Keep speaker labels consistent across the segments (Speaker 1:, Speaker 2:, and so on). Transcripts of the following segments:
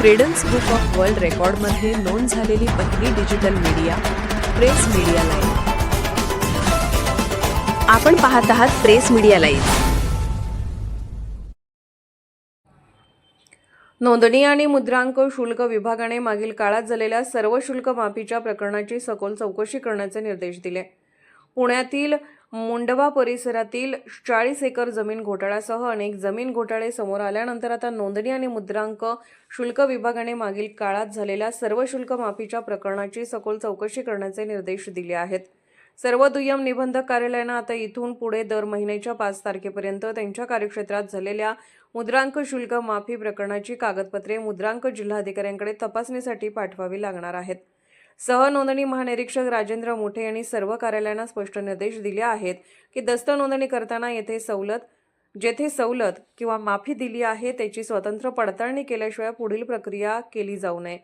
Speaker 1: Credence book of world रेकॉर्डमध्ये नोंद झालेली पहिली digital media press media live
Speaker 2: आपण पाहत आहात प्रेस मीडिया लाईव्ह
Speaker 3: नोंदणी आणि मुद्रांक शुल्क विभागाने मागील काळात झालेल्या सर्व शुल्क माफीच्या प्रकरणाची सखोल चौकशी करण्याचे निर्देश दिले. पुण्यातील मुंडवा परिसरातील चाळीस एकर जमीन घोटाळ्यासह अनेक जमीन घोटाळे समोर आल्यानंतर आता नोंदणी आणि मुद्रांक शुल्क विभागाने मागील काळात झालेल्या सर्व शुल्क माफीच्या प्रकरणाची सखोल चौकशी करण्याचे निर्देश दिले आहेत. सर्व दुय्यम निबंधक कार्यालयानं आता इथून पुढे दर महिन्याच्या पाच तारखेपर्यंत त्यांच्या कार्यक्षेत्रात झालेल्या मुद्रांक शुल्क माफी प्रकरणाची कागदपत्रे मुद्रांक जिल्हाधिकाऱ्यांकडे तपासणीसाठी पाठवावी लागणार आहेत. सहनोंदणी महानिरीक्षक राजेंद्र मोठे यांनी सर्व कार्यालयांना स्पष्ट निर्देश दिले आहेत की दस्त नोंदणी करताना येथे सवलत जेथे सवलत किंवा माफी दिली आहे त्याची स्वतंत्र पडताळणी केल्याशिवाय पुढील प्रक्रिया केली जाऊ नये.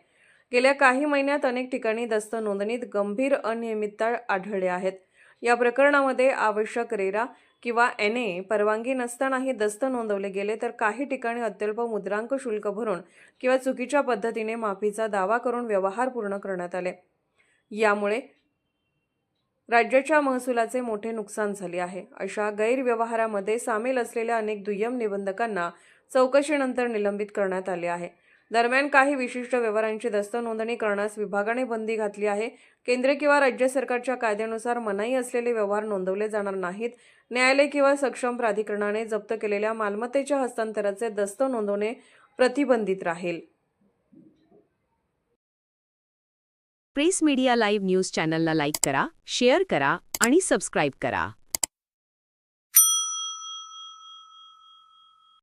Speaker 3: गेल्या काही महिन्यात अनेक ठिकाणी दस्त नोंदणीत गंभीर अनियमितता आढळल्या आहेत या प्रकरणामध्ये आवश्यक रेरा किंवा एन ए परवानगी नसतानाही दस्त नोंदवले गेले तर काही ठिकाणी अत्यल्प मुद्रांक शुल्क भरून किंवा चुकीच्या पद्धतीने माफीचा दावा करून व्यवहार पूर्ण करण्यात आले. यामुळे राज्याच्या महसुलाचे मोठे नुकसान झाले आहे. अशा गैरव्यवहारामध्ये सामील असलेल्या अनेक दुय्यम निबंधकांना चौकशीनंतर निलंबित करण्यात आले आहे. दरम्यान काही विशिष्ट व्यवहारांची दस्त नोंदणी करण्यास विभागाने बंदी घातली आहे. केंद्र किंवा राज्य सरकारच्या कायद्यानुसार मनाई असलेले व्यवहार नोंदवले जाणार नाहीत. न्यायालय किंवा सक्षम प्राधिकरणाने जप्त केलेल्या मालमत्तेच्या हस्तांतराचे दस्त नोंदवणे प्रतिबंधित राहील.
Speaker 2: प्रेस मीडिया लाईव्ह न्यूज चॅनलला लाईक करा शेअर करा आणि सबस्क्राईब करा.